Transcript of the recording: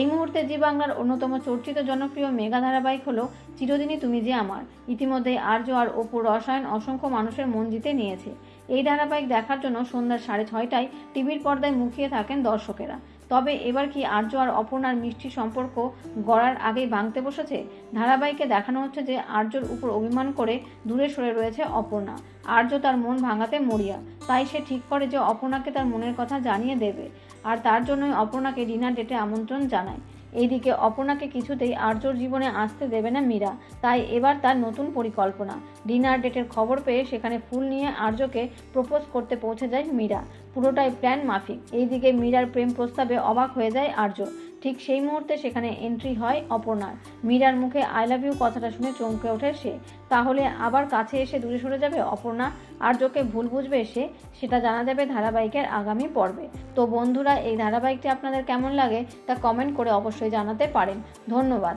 এই মুহূর্তে জি বাংলার অন্যতম চর্চিত জনপ্রিয় মেগা ধারাবাহিক হলো চিরদিনই তুমি যে আমার। ইতিমধ্যে আর্য আর অপুর রসায়ন অসংখ্য মানুষের মন জিতে নিয়েছে। এই ধারাবাহিক দেখার জন্য সন্ধ্যা সাড়ে ছয়টায় টিভির পর্দায় মুখিয়ে থাকেন দর্শকেরা। তবে এবার কি আর্য আর অপর্ণার মিষ্টি সম্পর্ক গড়ার আগেই ভাঙতে বসেছে? ধারাবাহিকে দেখানো হচ্ছে যে আর্যর উপর অভিমান করে দূরে সরে রয়েছে অপর্ণা। আর্য তার মন ভাঙাতে মরিয়া। তাই সে ঠিক করে যে অপর্ণাকে তার মনের কথা জানিয়ে দেবে। আর তার জন্যই অপর্ণাকে ডিনার ডেটে আমন্ত্রণ জানায়। এইদিকে অপনাকে কিছুতেই আর্যর জীবনে আসতে দেবে না মীরা। তাই এবার তার নতুন পরিকল্পনা। ডিনার ডেটের খবর পেয়ে সেখানে ফুল নিয়ে আর্যকে প্রপোজ করতে পৌঁছে যায় মীরা। পুরোটাই প্ল্যান মাফিক। এইদিকে মীরার প্রেম প্রস্তাবে অবাক হয়ে যায় আর্য। ঠিক সেই মুহূর্তে সেখানে এন্ট্রি হয় অপর্ণার। মীরার মুখে আই লাভ ইউ কথাটা শুনে চমকে ওঠে সে। তাহলে আবার কাছে এসে দূরে সরে যাবে অপর্ণা? আর যোকে ভুল বুঝবে সে, সেটা জানা যাবে ধারাবাহিকের আগামী পর্বে। তো বন্ধুরা, এই ধারাবাহিকটি আপনাদের কেমন লাগে তা কমেন্ট করে অবশ্যই জানাতে পারেন। ধন্যবাদ।